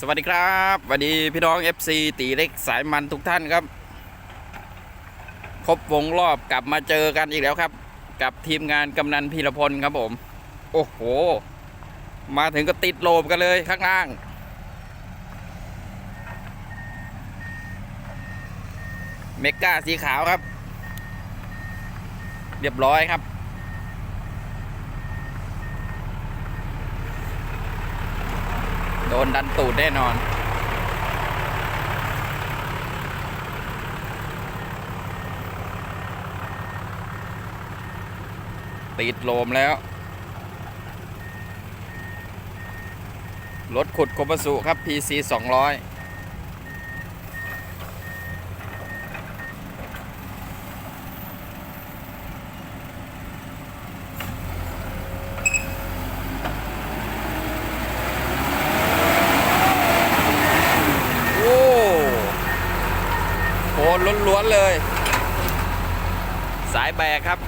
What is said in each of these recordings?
สวัสดีครับสวัสดีพี่น้อง FC ตีเล็กสายมันทุกท่านครับ ครบวงรอบกลับมาเจอกันอีกแล้วครับ กับทีมงานกำนันพีรพลครับผม โอ้โห มาถึงก็ติดโลมกันเลยข้างล่าง เมกาสีขาวครับ เรียบร้อยครับ โดนดันตูดแน่นอน ติดโลมแล้ว รถขุดโคบสุครับ PC 200 โอ้ โหล้วนๆเลย สายแบกครับ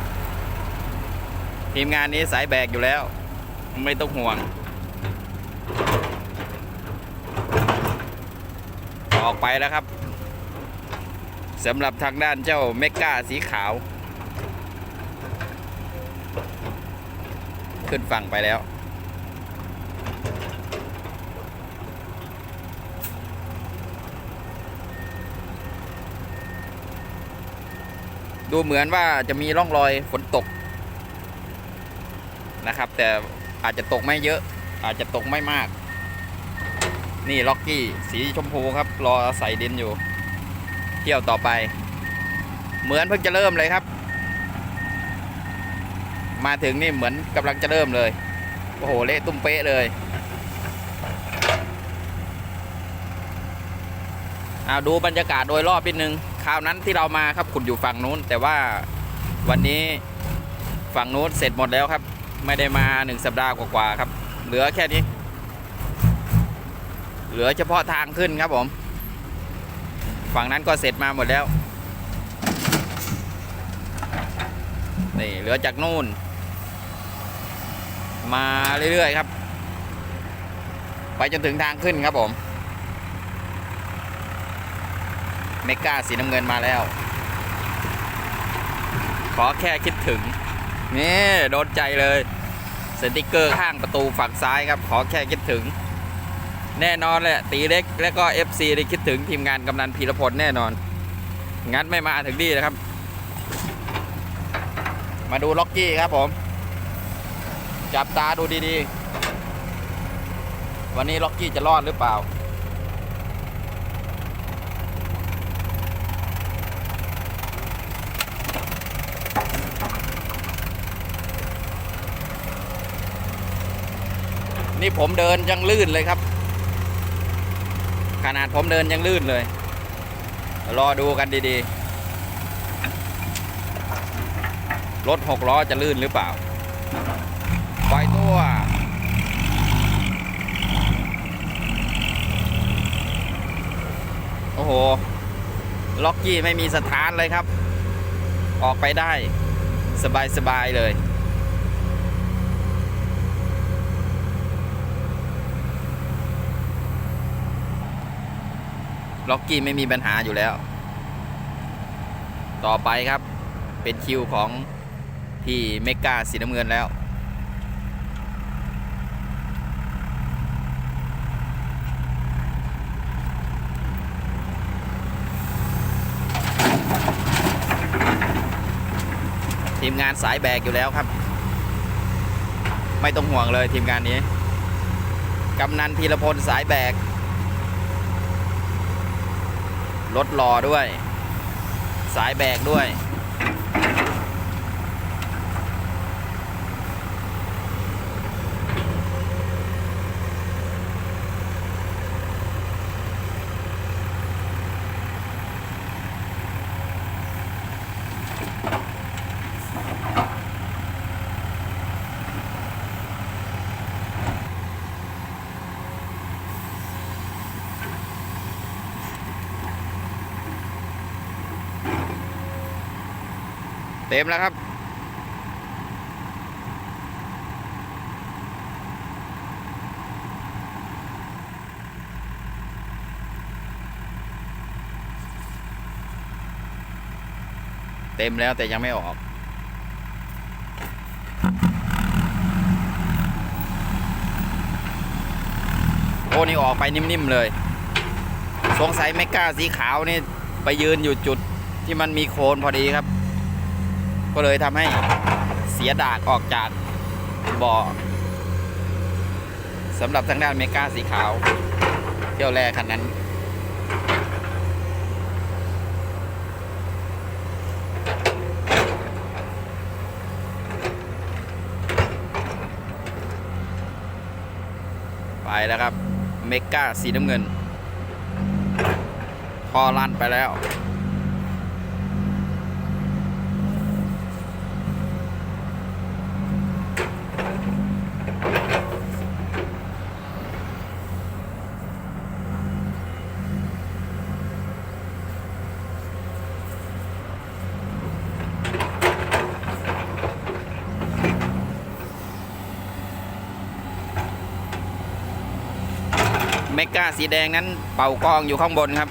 ทีมงานนี้สายแบกอยู่แล้ว ไม่ต้องห่วง ออกไปแล้วครับสำหรับทางด้านเจ้าเมกาสีขาว ขึ้นฝั่งไปแล้ว ดูเหมือนว่าจะมีร่องรอยฝนตกนะครับ แต่อาจจะตกไม่เยอะ อาจจะตกไม่มาก นี่ล็อกกี้สีชมพูครับ รอใส่ดินอยู่ เที่ยวต่อไป เหมือนเพิ่งจะเริ่มเลยครับ มาถึงนี่เหมือนกำลังจะเริ่มเลย โอ้โห เละตุ้มเป๊ะเลยเอาดูบรรยากาศโดยรอบนิดนึง คราวนั้นที่เรามาครับขุดอยู่ฝั่งนู้น แต่ว่าวันนี้ฝั่งนู้นเสร็จหมดแล้วครับ ไม่ได้มาหนึ่งสัปดาห์กว่าๆครับ เหลือแค่นี้ เหลือเฉพาะทางขึ้นครับผม ฝั่งนั้นก็เสร็จมาหมดแล้วนี่เหลือจากนู่น มาเรื่อยๆครับ ไปจนถึงทางขึ้นครับผม เมก้าสีน้ำเงินมาแล้ว ขอแค่คิดถึง นี่โดนใจเลย สติกเกอร์ข้างประตูฝั่งซ้ายครับ ขอแค่คิดถึง แน่นอนแหละตีเล็กและก็ FC ได้คิดถึงทีมงานกำนันพีรพลแน่นอน งั้นไม่มาถึงดีนะครับ มาดูล็อกกี้ครับผม จับตาดูดีๆ วันนี้ล็อกกี้จะรอดหรือเปล่า นี่ผมเดินยังลื่นเลยครับ ขนาดผมเดินยังลื่นเลย รอดูกันดีๆ รถหกล้อจะลื่นหรือเปล่าปล่อยตัวโอ้โห ล็อกกี้ไม่มีสถานเลยครับ ออกไปได้ สบาย ๆ เลย ล็อกกี้ไม่มีปัญหาอยู่แล้ว ต่อไปครับ เป็นคิวของพี่เมกาสีน้ำเงินแล้ว ทีมงานสายแบกอยู่แล้วครับ ไม่ต้องห่วงเลยทีมงานนี้ กำนันพีรพลสายแบก รถรอด้วย สายแบกด้วย เต็มแล้วครับ เต็มแล้วแต่ยังไม่ออกโอ้นี่ออกไปนิ่มๆเลย สงสัยไม่กล้าสีขาวนี่ ไปยืนอยู่จุดที่มันมีโคลนพอดีครับ ก็เลยทำให้เสียดากออกจากบ่อสำหรับทางด้านเมกาสีขาว เที่ยวแรกคันนั้น ไปแล้วครับ เมกาสีน้ำเงิน พอลั่นไปแล้ว เมกาสีแดงนั้นเป่ากองอยู่ข้างบนครับ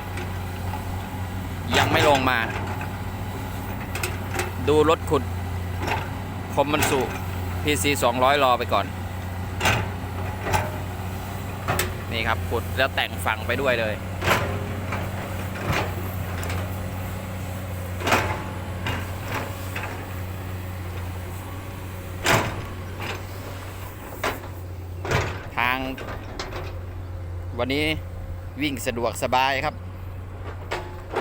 ยังไม่ลงมา ดูรถขุด คมมันสุ PC 200รอไปก่อน นี่ครับขุดแล้วแต่งฝั่งไปด้วยเลย ทาง วันนี้วิ่งสะดวกสบายครับ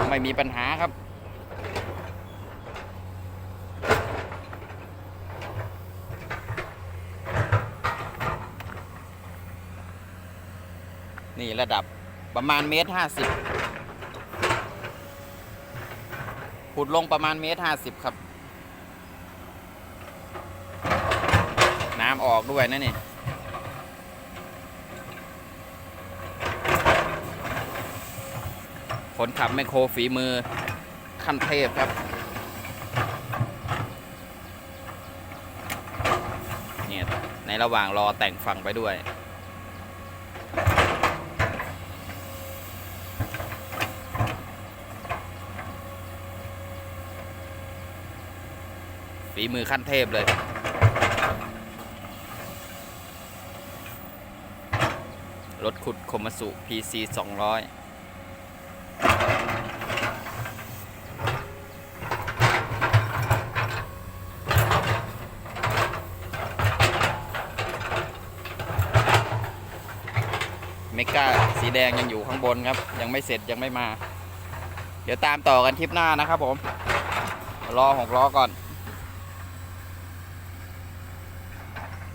ไม่มีปัญหาครับ นี่ระดับประมาณเมตรห้าสิบขุดลงประมาณเมตรห้าสิบครับ น้ำออกด้วยนะนี่ คนขับไมคโครฝีมือขั้นเทพครับ เนี่ย ในระหว่างรอแต่งฟังไปด้วยฝีมือขั้นเทพเลย รถขุดคมสุ PC 200 เมกา สีแดงยังอยู่ข้างบนครับ ยังไม่เสร็จยังไม่มา เดี๋ยวตามต่อกันทริปหน้านะครับผมรอหกล้อก่อน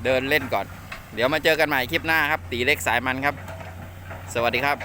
เดินเล่นก่อน เดี๋ยวมาเจอกันใหม่คลิปหน้าครับ ตีเล็กสายมันครับ สวัสดีครับ